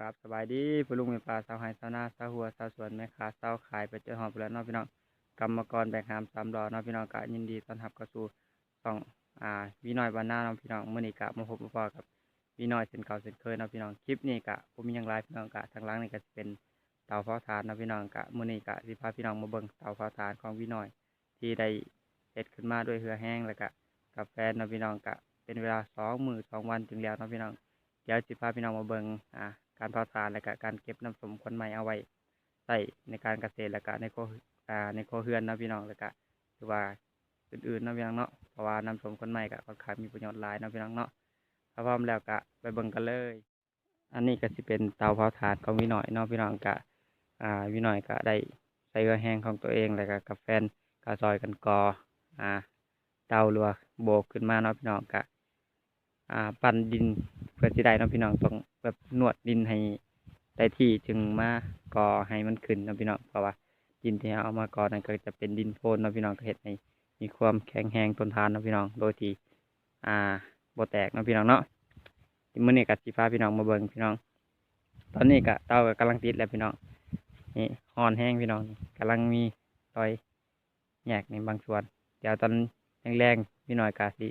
ครับสบายดีผู้ลุงแม่ปลาสาวไห้สาวนาสาวหัวสาวสวนแม่ค้าสาวขายไปเจอหอบแล้วเนาะพี่น้องกรรมกรแบกหามสามดอกเนาพี่น้องกะยินดีต้อนรับเข้าสู่ช่องอ่าวีน้อยบ้านนาเนาะพี่น้องมื้อนี้กะมาพบมาพอกับวีน้อยเช่นเก่าเช่นเคยเนาะพี่น้องคลิปนี้กะผมมีหยังหลายพี่น้องกะทางล่างนี่ก็เป็นเตาเผาถ่านเนาะพี่น้องกะมื้อนี้กะสิพาพี่น้องมาเบิ่งเตาเผาถ่านของวีน้อย ที่ได้เฮ็ดขึ้นมาด้วยเหือแห้งแล้วก็กับแฟนเนาพี่น้องกะเป็นเวลาสองมือสองวันจึงแล้วเนาะพี่น้องเดี๋ยวสิพาพี่น้องมาเบิ่งอ่า การเผาถ่านและก็การเก็บน้ำสมคนใหม่เอาไว้ใช้ในการเกษตรและก็ในครัวอ่าในคเรือนนะพี่น้องแล้วก็หรือว่าอื่นๆนะพี่น้องเนาะเพราะว่าน้ำสมคนใหม่ก็ค่อนข้างมีประโยชน์หลายนะพี่น้องเนาะถ้าพร้อมแล้วก็ไปเบิ่งกันเลย อันนี้ก็สิเป็นเตาเผาถ่านของวิหน่อยเนาะพี่น้องก็อ่าวิหน่อยก็ได้ใส่เกลือแห้งของตัวเองแล้วก็กับแฟนก็ซอยกันกออ่าเตาหรือว่าโบกขึ้นมาเนาะพี่น้องก็ อ่าปั่นดินเพื่อสิได้เนาะพี่น้องต้องแบบนวดดินให้ได้ที่จึงมาก่อให้มันขึ้นเนาะพี่น้องเพราะว่าดินที่เอามาก่อนั้นก็จะเป็นดินโคลนเนาะพี่น้องก็เฮ็ดให้มีความแข็งแรงทนทานเนาะพี่น้องโดยที่อ่าบ่แตกเนาะพี่น้องเนาะมื้อนี้ก็สิพาพี่น้องมาเบิ่งพี่น้อง ตอนนี้ก็เตาก็กำลังติดแล้วพี่น้องนี่ฮ้อนแห้งพี่น้องกำลังมีรอยแยกในบางส่วน เดี๋ยวตอนแรงๆพี่น้อยก็สิ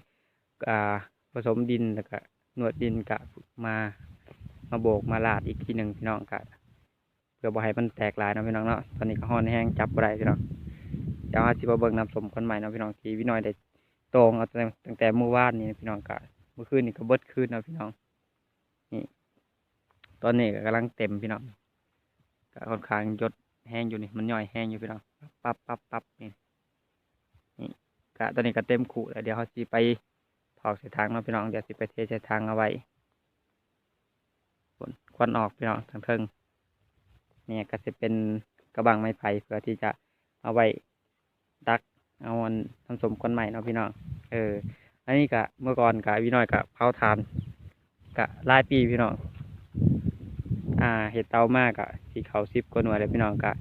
อ่า ผสมดินแล้วก็นวดดินกะมามาโบกมาลาดอีกทีหนึ่งพี่น้องกะเพื่อบ่ให้มันแตกลายนะพี่น้องเนาะตอนนี้ก็ห้อนแห้งจับได้พี่น้องเดี๋ยวหาสิมาเบิ่งน้ำสมคนใหม่นะพี่น้องที่พี่น้อยได้ตรงเอาตั้งตั้งแต่เมื่อวานนี้พี่น้องกะเมื่อคืนนี่ก็เบิดคืนนะพี่น้องนี่ตอนนี้ก็กำลังเต็มพี่น้องก็ค่อนข้างยดแห้งอยู่นี่มันย่อยแห้งอยู่พี่น้องปั๊บปั๊บปั๊บนี่นี่กะตอนนี้ก็เต็มขู่แล้วเดี๋ยวเขาสิไป ถอกใส่ทางเนาะพี่น้องเดี๋ยวสิไปเทใส่ทางเอาไว้ควันออกพี่น้องทางเทิงเนี่ยก็จะเป็นกระบังไม้ไผ่เพื่อที่จะเอาไว้ดักเอามันทำสมควันใหม่เนาะพี่น้องเอออันนี้กะเมื่อก่อนกะพี่น้อยกะเผาทานกะหลายปีพี่น้องอ่าเห็ดเตามากกะที่เขาซิบกว่าหน่วเลยพี่น้องกะ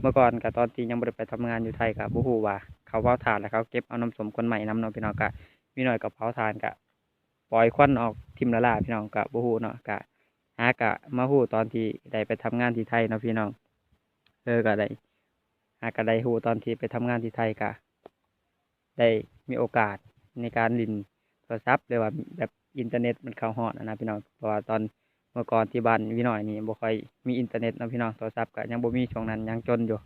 เมื่อก่อนกะตอนที่ยังไม่ได้ไปทำงานอยู่ไทยกะบูฮูว่าเขาเผาทานแล้วเขาเก็บเอาน้ำสมควันใหม่น้ำเนาะพี่น้องกะ มีหน่อยกับเผาทานกะปล่อยควันออกทิมละลาพี่น้องกะบ่ฮู้เนาะกะหากะมาฮูตอนที่ได้ไปทำงานที่ไทยเนาะพี่น้องเออกะได้หากะได้ฮูตอนที่ไปทำงานที่ไทยกะได้มีโอกาสในการลินโทรศัพท์หรือว่าแบบอินเทอร์เน็ตมันเข้าฮอดอะนะพี่น้องเพราะว่าตอนเมื่อก่อนที่บ้านพี่น้อยนี่บ่ค่อยมีอินเทอร์เน็ตเนาะพี่น้องโทรศัพท์ก็ยังบ่มีช่วงนั้นยังจนอยู่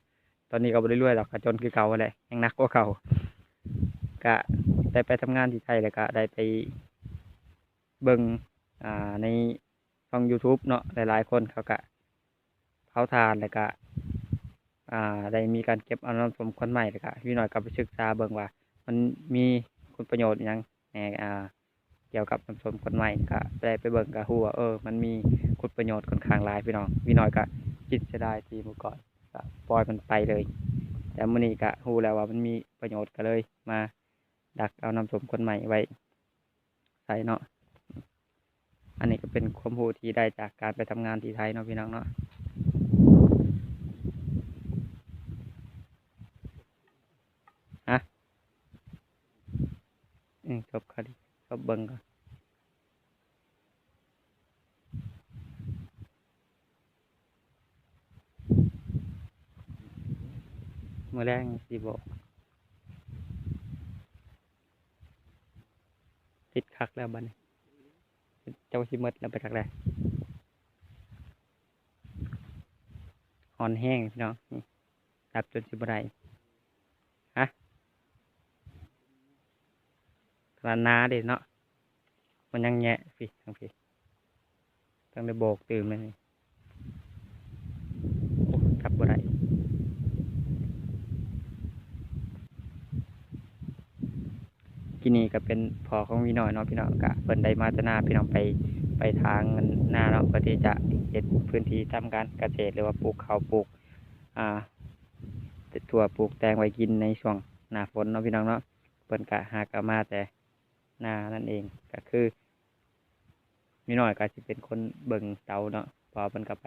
ตอนนี้ก็บ่ได้รวยหรอกก็จนคือเก่าแหละยังนักกว่าเก่าก็ ได้ไปทำงานที่ไทยแล้วก็ได้ไปเบิ่งอ่าในช่อง YouTube เนาะหลายๆ คนเขาก็เผาทานแล้วก็อ่าได้มีการเก็บอาน้ำสมคนใหม่แล้วก็พี่หน่อยก็ไปศึกษาเบิ่งว่า มันมีคุณประโยชน์ยังแหน่อ่าเกี่ยวกับน้ำสมคนใหม่ก็ได้ไปเบิ่งก็ฮู้ว่าเออ มันมีคุณประโยชน์ค่อนข้างหลายพี่น้องพี่น้อยก็คิดเสียดายที่เมื่อก่อนก็ปล่อยมันไปเลย แต่มื้อนี้ก็ฮู้แล้วว่ามันมีประโยชน์ก็เลยมา ดักเอาน้ำสมคนใหม่ไว้ใส่เนาะอันนี้ก็เป็นความรู้ที่ได้จากการไปทำงานที่ไทยเนาะพี่น้องเนาะฮะอืมจบคดีจบเบิ่งก่อนเมื่อแรกสิบอก ติดคักแล้วบันเจ้าชิมดแล้วไปคักแล้วหอนแห้งพี่น้องดับจนสิบไรฮะขนาดนาเด็เนาะมันยังแงะพี่ทั้งพี่ต้องได้โบกตื่มเลยโอ้ทับบ่ได้ ที่นี่ก็เป็นพอของพี่น้อยเนาะพี่น้องกะเพิ่นได้มาตหนาพี่น้องไปไปทางหน้าเนาะเพื่อที่จะเฮ็ดพื้นที่ทำการเกษตรหรือว่าปลูกข้าวปลูกอ่าถั่วปลูกแตงไว้กินในช่วงหน้าฝนเนาะพี่น้องเนาะเพิ่นกะหากมาแต่หน้านั่นเองก็คือพี่น้อยก็สิเป็นคนเบิ่งเตาเนาะพอเพิ่นก็ไป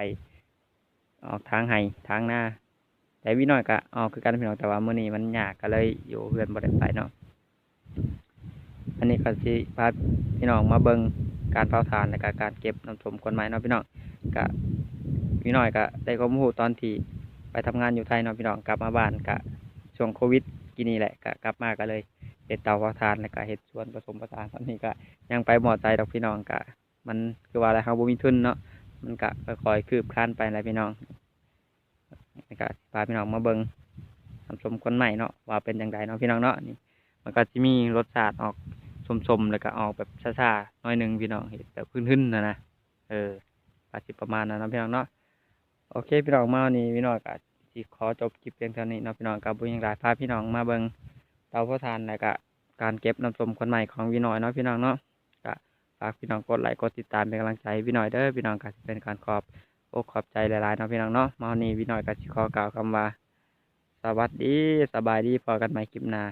ออกทางไห้ทางหน้า แต่พี่น้อยก็ออกคือกันพี่น้องแต่ว่าเมื้อนี้มันยากก็เลยอยู่เพื่อนบ่ได้ไปเนาะ อันนี้ก็สิพาพี่น้องมาเบิงการเผาถ่านและการเก็บน้ำสมคนใหม่เนาะพี่น้องก็พี่น้อยก็ได้ความรู้ตอนที่ไปทำงานอยู่ไทยเนาะพี่น้องกลับมาบ้านก็ช่วงโควิดกินนี่แหละก็กลับมาก็เลยเฮ็ดเตาเผาถ่านแล้วก็เฮ็ดสวนผสมผสานตอนนี้ก็ยังไปหมอใจดอกพี่น้องก็มันคือว่าอะไรเฮาบ่มีทุนเนาะมันก็ค่อยๆคืบคลานไปแหละพี่น้องก็พาพี่น้องมาเบิ่งน้ำสมคนใหม่เนาะว่าเป็นจังไดเนาะพี่น้องเนาะนี่มันก็จะมีรสชาติออก สมๆแล้วก็ออกแบบซ่าๆน้อยหนึ่งพี่น้องเห็นแบบพื้นๆนะนะเอออาจสิประมาณนั้นนะพี่น้องเนาะโอเคพี่น้องมาวันนี้พี่น้องก็สิขอจบคลิปเพียงเท่านี้นะพี่น้องกับบุญยังหลายพาพี่น้องมาเบิ่งเตาเผาถ่านแล้วก็การเก็บน้ำส้มคนใหม่ของพี่น้อยเนาะพี่น้องเนาะก็ฝากพี่น้องกดไลค์กดติดตามเป็นกำลังใจพี่น้อยเด้อพี่น้องก็เป็นการขอบอกขอบใจหลายๆเนาะพี่น้องเนาะมาวันนี้พี่น้อยก็สิขอกล่าวคำว่าสวัสดีสบายดีพอกันใหม่คลิปหน้า